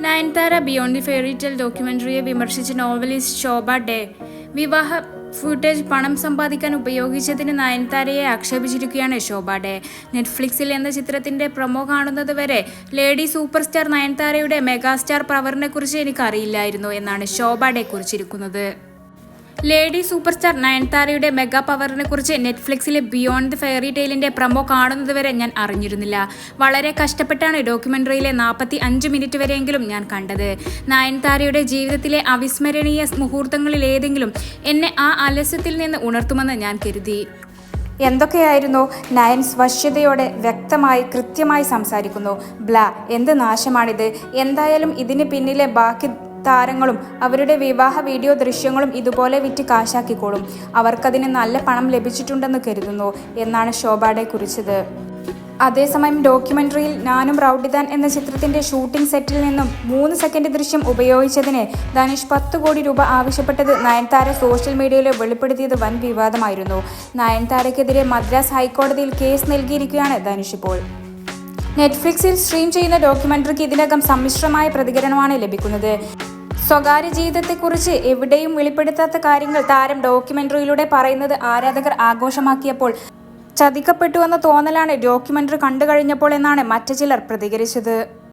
Nayanthara beyond the fairy tale ഡോക്യുമെന്ററിയെ വിമർശിച്ച novelist Shobhaa De. വിവാഹ footage പണം സമ്പാദിക്കാൻ ഉപയോഗിച്ചതിന് നയൻതാരയെ ആക്ഷേപിച്ചിരിക്കുകയാണ് ശോഭ ഡേ. നെറ്റ്ഫ്ലിക്സിൽ എന്ന ചിത്രത്തിന്റെ പ്രൊമോ കാണുന്നത് വരെ ലേഡി സൂപ്പർ സ്റ്റാർ നയൻതാരയുടെ മെഗാസ്റ്റാർ പവറിനെ കുറിച്ച് എനിക്ക് അറിയില്ലായിരുന്നു എന്നാണ് ശോഭ ഡേ കുറിച്ചിരിക്കുന്നത്. ലേഡി സൂപ്പർ സ്റ്റാർ നയൻതാരയുടെ മെഗാ പവറിനെ കുറിച്ച് നെറ്റ്ഫ്ലിക്സിലെ ബിയോണ്ട് ദി ഫെയറി ടെയിലിന്റെ പ്രമോ കാണുന്നതുവരെ ഞാൻ അറിഞ്ഞിരുന്നില്ല. വളരെ കഷ്ടപ്പെട്ടാണ് ഡോക്യുമെന്ററിയിലെ നാൽപ്പത്തി അഞ്ച് മിനിറ്റ് വരെയെങ്കിലും ഞാൻ കണ്ടത്. നയൻതാരയുടെ ജീവിതത്തിലെ അവിസ്മരണീയ മുഹൂർത്തങ്ങളിൽ ഏതെങ്കിലും എന്നെ ആ അലസ്യത്തിൽ നിന്ന് ഉണർത്തുമെന്ന് ഞാൻ കരുതി. എന്തൊക്കെയായിരുന്നു? നയൻസ് വശ്യതയോടെ വ്യക്തമായി കൃത്യമായി സംസാരിക്കുന്നു. ബ്ല എന്ത് നാശമാണിത്? എന്തായാലും ഇതിന് പിന്നിലെ ബാക്കി താരങ്ങളും അവരുടെ വിവാഹ വീഡിയോ ദൃശ്യങ്ങളും ഇതുപോലെ വിറ്റ് കാശാക്കിക്കോളും. അവർക്കതിന് നല്ല പണം ലഭിച്ചിട്ടുണ്ടെന്ന് കരുതുന്നു എന്നാണ് ശോഭാടെ കുറിച്ചത്. അതേസമയം ഡോക്യുമെന്ററിയിൽ നാനും റൗഡിദാൻ എന്ന ചിത്രത്തിന്റെ ഷൂട്ടിംഗ് സെറ്റിൽ നിന്നും മൂന്ന് സെക്കൻഡ് ദൃശ്യം ഉപയോഗിച്ചതിന് ധനുഷ് പത്ത് കോടി രൂപ ആവശ്യപ്പെട്ടത് നയൻതാര സോഷ്യൽ മീഡിയയിൽ വെളിപ്പെടുത്തിയത് വൻ വിവാദമായിരുന്നു. നയൻതാരയ്ക്കെതിരെ മദ്രാസ് ഹൈക്കോടതിയിൽ കേസ് നൽകിയിരിക്കുകയാണ് ധനുഷ് ഇപ്പോൾ. നെറ്റ്ഫ്ലിക്സിൽ സ്ട്രീം ചെയ്യുന്ന ഡോക്യുമെന്ററിക്ക് ഇതിനകം സമ്മിശ്രമായ പ്രതികരണമാണ് ലഭിക്കുന്നത്. സ്വകാര്യ ജീവിതത്തെക്കുറിച്ച് എവിടെയും വെളിപ്പെടുത്താത്ത കാര്യങ്ങൾ താരം ഡോക്യുമെന്ററിയിലൂടെ പറയുന്നത് ആരാധകർ ആഘോഷമാക്കിയപ്പോൾ ചതിക്കപ്പെട്ടുവെന്ന തോന്നലാണ് ഡോക്യുമെന്ററി കണ്ടുകഴിഞ്ഞപ്പോൾ എന്നാണ് മറ്റു ചിലർ പ്രതികരിച്ചത്.